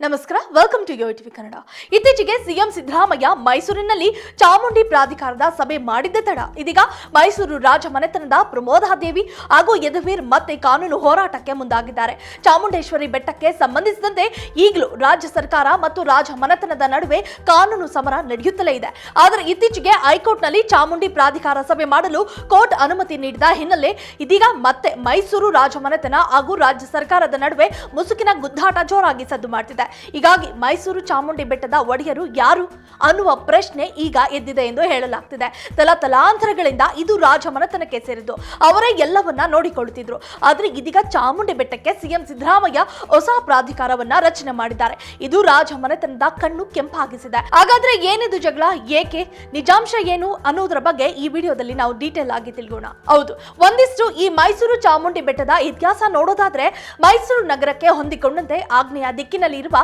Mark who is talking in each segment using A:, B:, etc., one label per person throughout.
A: ನಮಸ್ಕಾರ. Welcome to Yo TV Kannada ಇತ್ತೀಚೆಗೆ CM Siddaramaiah ಮೈಸೂರಿನಲ್ಲಿ ಚಾಮುಂಡಿ ಪ್ರಾಧಿಕಾರದ ಸಭೆ ಮಾಡಿದ್ದ ತಡ. ಇದೀಗ ಮೈಸೂರು ರಾಜಮನೆತನದ ಪ್ರಮೋದಾದೇವಿ ಹಾಗೂ ಯದುವೀರ್ ಮತ್ತೆ ಕಾನೂನು ಹೋರಾಟಕ್ಕೆ ಮುಂದಾಗಿದ್ದಾರೆ. ಚಾಮುಂಡೇಶ್ವರಿ ಬೆಟ್ಟಕ್ಕೆ ಸಂಬಂಧಿಸಿದಂತೆ ಈಗಲೂ ರಾಜ್ಯ ಸರ್ಕಾರ ಮತ್ತು ರಾಜಮನೆತನದ ನಡುವೆ ಕಾನೂನು ಸಮರ ನಡೆಯುತ್ತಲೇ ಇದೆ. ಆದರೆ ಇತ್ತೀಚೆಗೆ ಹೈಕೋರ್ಟ್ನಲ್ಲಿ ಚಾಮುಂಡಿ ಪ್ರಾಧಿಕಾರ ಸಭೆ ಮಾಡಲು ಕೋರ್ಟ್ ಅನುಮತಿ ನೀಡಿದ ಹಿನ್ನೆಲೆ ಇದೀಗ ಮತ್ತೆ ಮೈಸೂರು ರಾಜಮನೆತನ ಹಾಗೂ ರಾಜ್ಯ ಸರ್ಕಾರದ ನಡುವೆ ಮುಸುಕಿನ ಗುದ್ದಾಟ ಜೋರಾಗಿ ಸದ್ದು ಮಾಡ್ತಿದೆ. ಹೀಗಾಗಿ ಮೈಸೂರು ಚಾಮುಂಡಿ ಬೆಟ್ಟದ ಒಡೆಯರು ಯಾರು ಅನ್ನುವ ಪ್ರಶ್ನೆ ಈಗ ಎದ್ದಿದೆ ಎಂದು ಹೇಳಲಾಗ್ತಿದೆ. ತಲತಲಾಂತರಗಳಿಂದ ಇದು ರಾಜ ಮನೆತನಕ್ಕೆ ಸೇರಿದ್ದು. ಅವರೇ ಎಲ್ಲವನ್ನ ನೋಡಿಕೊಳ್ಳುತ್ತಿದ್ರು. ಆದ್ರೆ ಇದೀಗ ಚಾಮುಂಡಿ ಬೆಟ್ಟಕ್ಕೆ ಸಿಎಂ ಸಿದ್ದರಾಮಯ್ಯ ಹೊಸ ಪ್ರಾಧಿಕಾರವನ್ನ ರಚನೆ ಮಾಡಿದ್ದಾರೆ. ಇದು ರಾಜಮನೆತನದ ಕಣ್ಣು ಕೆಂಪಾಗಿಸಿದೆ. ಹಾಗಾದ್ರೆ ಏನಿದು ಜಗಳ? ಏಕೆ? ನಿಜಾಂಶ ಏನು ಅನ್ನೋದ್ರ ಬಗ್ಗೆ ಈ ವಿಡಿಯೋದಲ್ಲಿ ನಾವು ಡೀಟೇಲ್ ಆಗಿ ತಿಳ್ಕೋಣ ಹೌದು, ಒಂದಿಷ್ಟು ಈ ಮೈಸೂರು ಚಾಮುಂಡಿ ಬೆಟ್ಟದ ಇತಿಹಾಸ ನೋಡೋದಾದ್ರೆ ಮೈಸೂರು ನಗರಕ್ಕೆ ಹೊಂದಿಕೊಂಡಂತೆ ಆಗ್ನೇಯ ದಿಕ್ಕಿನಲ್ಲಿ ಇರುವ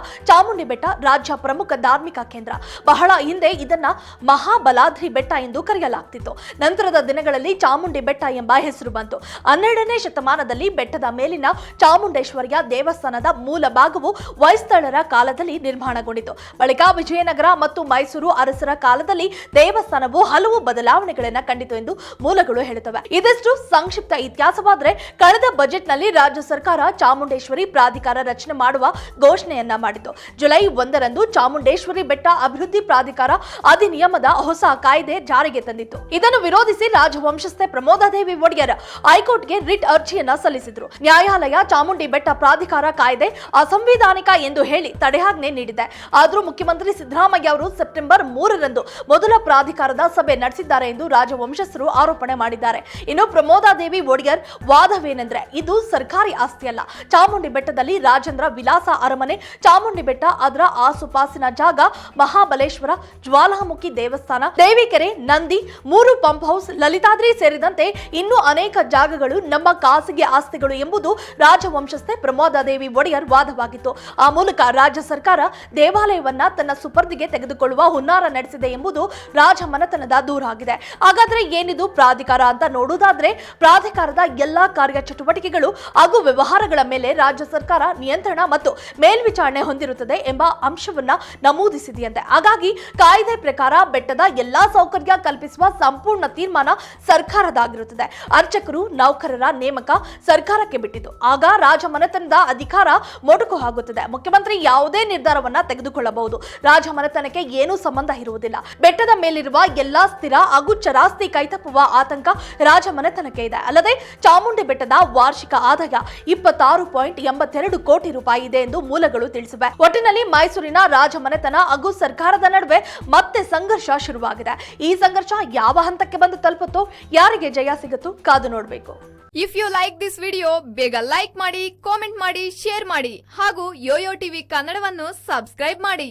A: ಚಾಮುಂಡಿ ಬೆಟ್ಟ ರಾಜ್ಯ ಪ್ರಮುಖ ಧಾರ್ಮಿಕ ಕೇಂದ್ರ. ಬಹಳ ಹಿಂದೆ ಇದನ್ನ ಮಹಾಬಲಾದ್ರಿ ಬೆಟ್ಟ ಎಂದು ಕರೆಯಲಾಗ್ತಿತ್ತು. ನಂತರದ ದಿನಗಳಲ್ಲಿ ಚಾಮುಂಡಿ ಬೆಟ್ಟ ಎಂಬ ಹೆಸರು ಬಂತು. ಹನ್ನೆರಡನೇ ಶತಮಾನದಲ್ಲಿ ಬೆಟ್ಟದ ಮೇಲಿನ ಚಾಮುಂಡೇಶ್ವರಿಯ ದೇವಸ್ಥಾನದ ಮೂಲ ಭಾಗವು ವೈಸ್ತಳರ ಕಾಲದಲ್ಲಿ ನಿರ್ಮಾಣಗೊಂಡಿತು. ಬಳಿಕ ವಿಜಯನಗರ ಮತ್ತು ಮೈಸೂರು ಅರಸರ ಕಾಲದಲ್ಲಿ ದೇವಸ್ಥಾನವು ಹಲವು ಬದಲಾವಣೆಗಳನ್ನು ಕಂಡಿತು ಎಂದು ಮೂಲಗಳು ಹೇಳುತ್ತವೆ. ಇದಷ್ಟು ಸಂಕ್ಷಿಪ್ತ ಇತಿಹಾಸವಾದರೆ ಕಳೆದ ಬಜೆಟ್ನಲ್ಲಿ ರಾಜ್ಯ ಸರ್ಕಾರ ಚಾಮುಂಡೇಶ್ವರಿ ಪ್ರಾಧಿಕಾರ ರಚನೆ ಮಾಡುವ ಘೋಷಣೆಯನ್ನ ಮಾಡಿತು. ಜುಲೈ ಒಂದರಂದು ಚಾಮುಂಡೇಶ್ವರಿ ಬೆಟ್ಟ ಅಭಿವೃದ್ಧಿ ಪ್ರಾಧಿಕಾರ ಅಧಿನಿಯಮದ ಹೊಸ ಕಾಯ್ದೆ ಜಾರಿಗೆ ತಂದಿತ್ತು. ಇದನ್ನು ವಿರೋಧಿಸಿ ರಾಜವಂಶಸ್ಥೆ ಪ್ರಮೋದಾದೇವಿ ಒಡೆಯರ್ ಹೈಕೋರ್ಟ್ಗೆ ರಿಟ್ ಅರ್ಜಿಯನ್ನ ಸಲ್ಲಿಸಿದ್ರು. ನ್ಯಾಯಾಲಯ ಚಾಮುಂಡಿ ಬೆಟ್ಟ ಪ್ರಾಧಿಕಾರ ಕಾಯ್ದೆ ಅಸಂವಿಧಾನಿಕ ಎಂದು ಹೇಳಿ ತಡೆಯಾಜ್ಞೆ ನೀಡಿದೆ. ಆದರೂ ಮುಖ್ಯಮಂತ್ರಿ ಸಿದ್ದರಾಮಯ್ಯ ಅವರು ಸೆಪ್ಟೆಂಬರ್ ಮೂರರಂದು ಮೊದಲ ಪ್ರಾಧಿಕಾರದ ಸಭೆ ನಡೆಸಿದ್ದಾರೆ ಎಂದು ರಾಜವಂಶಸ್ಥರು ಆರೋಪಣೆ ಮಾಡಿದ್ದಾರೆ. ಇನ್ನು ಪ್ರಮೋದಾದೇವಿ ಒಡೆಯರ್ ವಾದವೇನೆಂದ್ರೆ, ಇದು ಸರ್ಕಾರಿ ಆಸ್ತಿಯಲ್ಲ. ಚಾಮುಂಡಿ ಬೆಟ್ಟದಲ್ಲಿ ರಾಜೇಂದ್ರ ವಿಲಾಸ ಅರಮನೆ, ಚಾಮುಂಡಿ ಬೆಟ್ಟ ಅದರ ಆಸುಪಾಸಿನ ಜಾಗ ಮಹಾಬಲೇಶ್ವರ, ಜ್ವಾಲಾಮುಖಿ ದೇವಸ್ಥಾನ, ದೇವಿಕೆರೆ, ನಂದಿ, ಮೂರು ಪಂಪ್ ಹೌಸ್, ಲಲಿತಾದ್ರಿ ಸೇರಿದಂತೆ ಇನ್ನೂ ಅನೇಕ ಜಾಗಗಳು ನಮ್ಮ ಖಾಸಗಿ ಆಸ್ತಿಗಳು ಎಂಬುದು ರಾಜವಂಶಸ್ಥೆ ಪ್ರಮೋದಾದೇವಿ ಒಡೆಯರ್ ವಾದವಾಗಿತ್ತು. ಆ ಮೂಲಕ ರಾಜ್ಯ ಸರ್ಕಾರ ದೇವಾಲಯವನ್ನ ತನ್ನ ಸುಪರ್ದಿಗೆ ತೆಗೆದುಕೊಳ್ಳುವ ಹುನ್ನಾರ ನಡೆಸಿದೆ ಎಂಬುದು ರಾಜ ದೂರ ಆಗಿದೆ. ಹಾಗಾದ್ರೆ ಏನಿದು ಪ್ರಾಧಿಕಾರ ಅಂತ ನೋಡುವುದಾದ್ರೆ ಪ್ರಾಧಿಕಾರದ ಎಲ್ಲಾ ಕಾರ್ಯ ಚಟುವಟಿಕೆಗಳು ಹಾಗೂ ವ್ಯವಹಾರಗಳ ಮೇಲೆ ರಾಜ್ಯ ಸರ್ಕಾರ ನಿಯಂತ್ರಣ ಮತ್ತು ಮೇಲ್ವಿಚಾರಣೆ ಹೊಂದಿರುತ್ತದೆ. ಎಂಬ ಅಂಶವನ್ನ ನಮೂದಿಸಿದೆಯಂತೆ. ಹಾಗಾಗಿ ಕಾಯ್ದೆ ಪ್ರಕಾರ ಬೆಟ್ಟದ ಎಲ್ಲಾ ಸೌಕರ್ಯ ಕಲ್ಪಿಸುವ ಸಂಪೂರ್ಣ ತೀರ್ಮಾನ ಸರ್ಕಾರದಾಗಿರುತ್ತದೆ ಅರ್ಚಕರು, ನೌಕರರ ನೇಮಕ ಸರ್ಕಾರಕ್ಕೆ ಬಿಟ್ಟಿತು. ಆಗ ರಾಜಮನೆತನದ ಅಧಿಕಾರ ಮೊಟಕು ಆಗುತ್ತದೆ ಮುಖ್ಯಮಂತ್ರಿ ಯಾವುದೇ ನಿರ್ಧಾರವನ್ನ ತೆಗೆದುಕೊಳ್ಳಬಹುದು. ರಾಜಮನೆತನಕ್ಕೆ ಏನೂ ಸಂಬಂಧ ಇರುವುದಿಲ್ಲ. ಬೆಟ್ಟದ ಮೇಲಿರುವ ಎಲ್ಲಾ ಸ್ಥಿರ ಹಾಗೂ ಚರಾಸ್ತಿ ಕೈತಪ್ಪುವ ಆತಂಕ ರಾಜಮನೆತನಕ್ಕೆ ಇದೆ. ಅಲ್ಲದೆ ಚಾಮುಂಡಿ ಬೆಟ್ಟದ ವಾರ್ಷಿಕ ಆದಾಯ ಇಪ್ಪತ್ತಾರು ಪಾಯಿಂಟ್ ಎಂಬತ್ತೆರಡು ಕೋಟಿ ರೂಪಾಯಿ ಇದೆ ಎಂದು ಮೂಲಗಳು ತಿಳಿಸಿವೆ. ಮೈಸೂರಿನ ರಾಜಮನೆತನ ಹಾಗೂ ಸರ್ಕಾರದ ನಡುವೆ ಮತ್ತೆ ಸಂಘರ್ಷ ಶುರುವಾಗಿದೆ. ಈ ಸಂಘರ್ಷ ಯಾವ ಹಂತಕ್ಕೆ ಬಂದು ತಲುಪುತ್ತೋ, ಯಾರಿಗೆ ಜಯ ಸಿಗುತ್ತೋ ಕಾದು ನೋಡಬೇಕು.
B: If you like this video ಬೇಗ ಲೈಕ್ ಮಾಡಿ ಕಾಮೆಂಟ್ ಮಾಡಿ ಶೇರ್ ಮಾಡಿ ಹಾಗೂ ಯೋಯೋ ಟಿವಿ ಕನ್ನಡವನ್ನು ಸಬ್ಸ್ಕ್ರೈಬ್ ಮಾಡಿ.